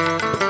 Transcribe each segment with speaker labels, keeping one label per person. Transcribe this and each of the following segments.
Speaker 1: Thank you.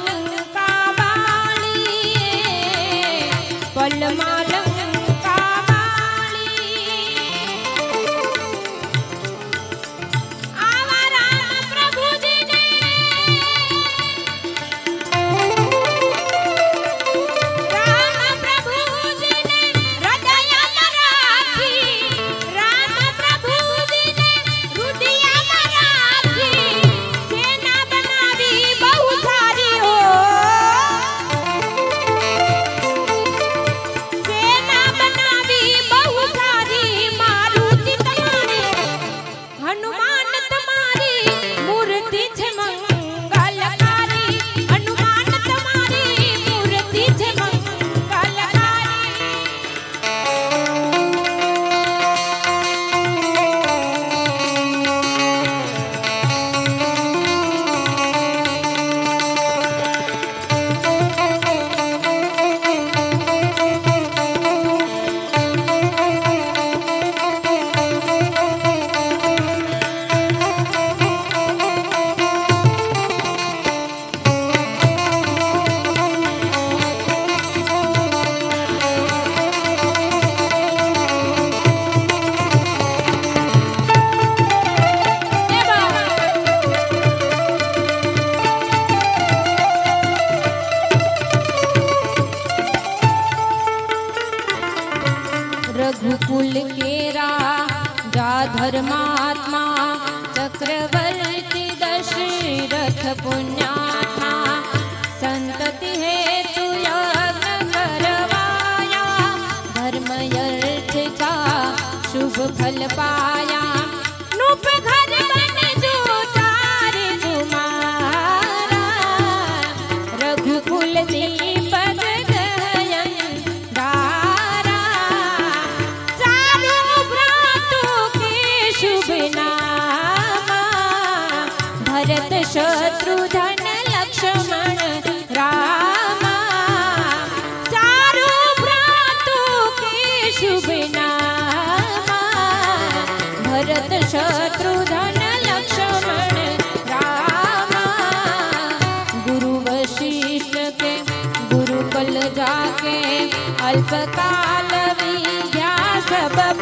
Speaker 1: रघुकुल केरा, जा धर्मात्मा, चक्रवर्ती दशरथ पुण्यात्मा। संतति हेतु यज्ञ करवाया धर्म अर्थ का शुभ फल पाया। नूप घर बन जो तुम्हारा रघुकुल दीपक भरत शत्रुधन लक्ष्मण रामा. चारु भ्रातु के शुभ नामा. भरत शत्रुधन लक्ष्मण रामा. गुरु वशिष्ठ के गुरुकुल जाके अल्पकाल विद्या सब